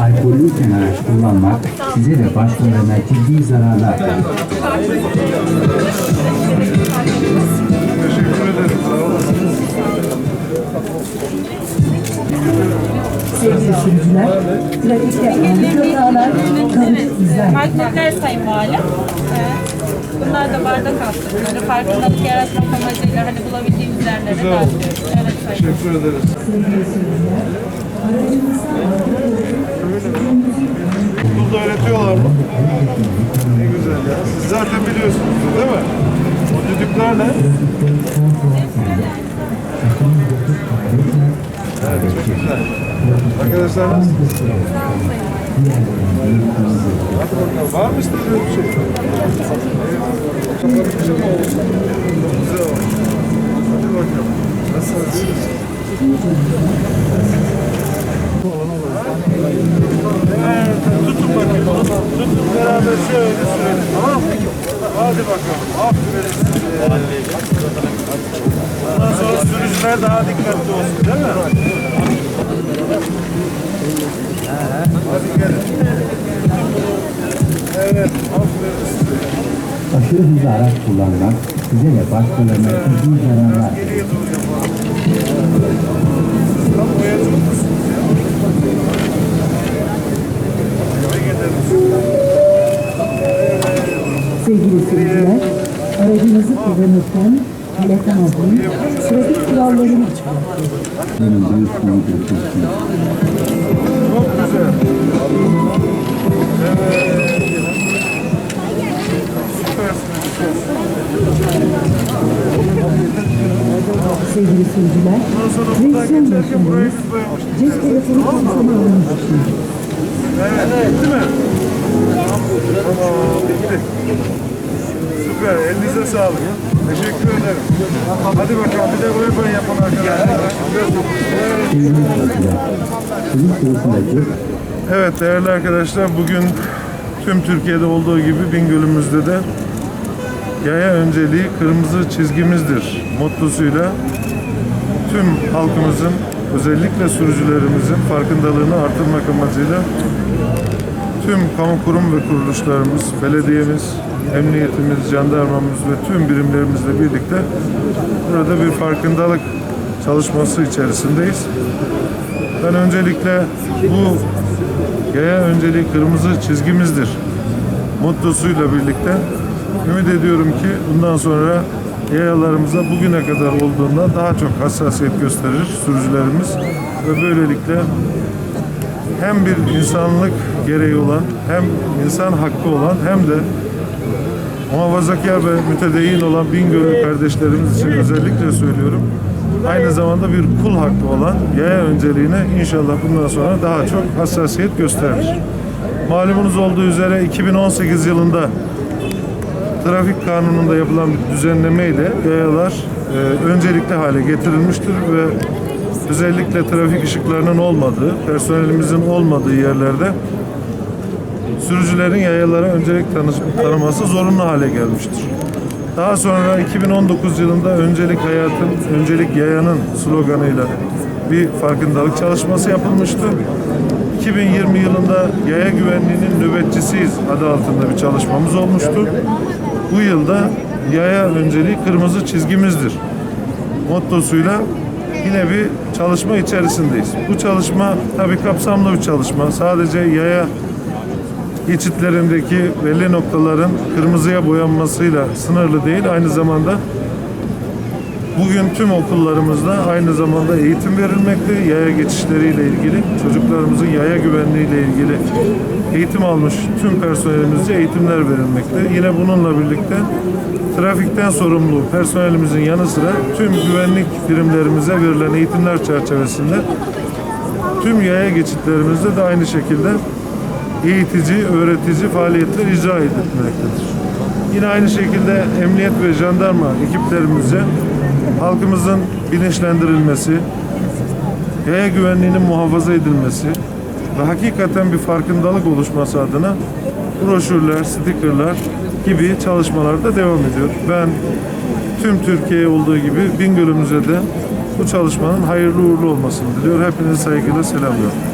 Alkollüyken araç kullanmak size ve başkalarına ciddi zararlar verir. Sevgili sürücüler, trafikte ani kazalar, izler. Magnetler Sayın. Evet. Bunlar da bardak altlıkları. Farkındalık yaratmak amacıyla hani bulabildiğimiz yerlere dağıtıyoruz. Evet Sayın. Teşekkür ederiz. Okulda öğretiyorlar mı? Ne güzel ya. Siz zaten biliyorsunuz değil mi? O düdükler ne? Evet, çok güzel. Arkadaşlar nasılsınız? Hadi bakalım. Var mı istediğiniz bir şey? Tutun bakayım. Tutun beraber şöyle sürelim. Tamam mı? Hadi bakalım. Aferin. Ondan sonra sürücüler daha dikkatli olsun değil mi? Hadi gelin. Evet, aferin size. Aşırı hızlı araç kullanmak size ve başkalarına ciddi zararlar. Geriye doğru yapalım. Tam boyacı musunuz ya? Sevgili sürücüler, aracınızı kullanırken telefon alın, trafik kurallarını çıkartın. Benim büyük Türkiye. Çok güzel. Evet. Sevgili sürücüler, Ondan sonra buradan direksiyon geçerken burayı başındayız. biz boyamıştık. Cep telefonu kapsama alanı düşünün. Evet, bitti mi? Tamam, bitti. Süper, elinize sağlık. Teşekkür ederim. Hadi bakalım, bir de boy yapın arkadaşlar. Evet değerli arkadaşlar, bugün tüm Türkiye'de olduğu gibi Bingöl'ümüzde de yaya önceliği kırmızı çizgimizdir mottosuyla tüm halkımızın özellikle sürücülerimizin farkındalığını artırmak amacıyla tüm kamu kurum ve kuruluşlarımız, belediyemiz, emniyetimiz, jandarmamız ve tüm birimlerimizle birlikte burada bir farkındalık çalışması içerisindeyiz. Ben öncelikle bu yaya önceliği kırmızı çizgimizdir mottosuyla birlikte ümit ediyorum ki bundan sonra yayalarımıza bugüne kadar olduğundan daha çok hassasiyet gösterir sürücülerimiz ve böylelikle hem bir insanlık gereği olan hem insan hakkı olan hem de muhafazakar ve mütedeyyin olan Bingöl'lü kardeşlerimiz için özellikle söylüyorum. Aynı zamanda bir kul hakkı olan yaya önceliğine inşallah bundan sonra daha çok hassasiyet gösterir. Malumunuz olduğu üzere 2018 yılında trafik kanununda yapılan bir düzenleme ile yayalar e, öncelikli hale getirilmiştir ve özellikle trafik ışıklarının olmadığı, personelimizin olmadığı yerlerde sürücülerin yayalara öncelik tanı- tanıması zorunlu hale gelmiştir. Daha sonra 2019 yılında öncelik hayatın, öncelik yayanın sloganıyla bir farkındalık çalışması yapılmıştı. 2020 yılında yaya güvenliğinin nöbetçisiyiz adı altında bir çalışmamız olmuştu. Bu yılda yaya önceliği kırmızı çizgimizdir mottosuyla yine bir çalışma içerisindeyiz. Bu çalışma tabii kapsamlı bir çalışma. Sadece yaya geçitlerindeki belli noktaların kırmızıya boyanmasıyla sınırlı değil. Aynı zamanda bugün tüm okullarımızda aynı zamanda eğitim verilmekte. Yaya geçişleriyle ilgili, çocuklarımızın yaya güvenliğiyle ilgili eğitim almış tüm personelimizce eğitimler verilmekte. Yine bununla birlikte trafikten sorumlu personelimizin yanı sıra tüm güvenlik birimlerimize verilen eğitimler çerçevesinde tüm yaya geçitlerimizde de aynı şekilde eğitici, öğretici faaliyetler icra edilmektedir. Yine aynı şekilde emniyet ve jandarma ekiplerimize halkımızın bilinçlendirilmesi, yaya güvenliğinin muhafaza edilmesi ve hakikaten bir farkındalık oluşması adına broşürler, stikerler gibi çalışmalar da devam ediyor. Ben tüm Türkiye olduğu gibi Bingöl'ümüze de bu çalışmanın hayırlı uğurlu olmasını diliyor. Hepinizi saygıyla selamlıyorum.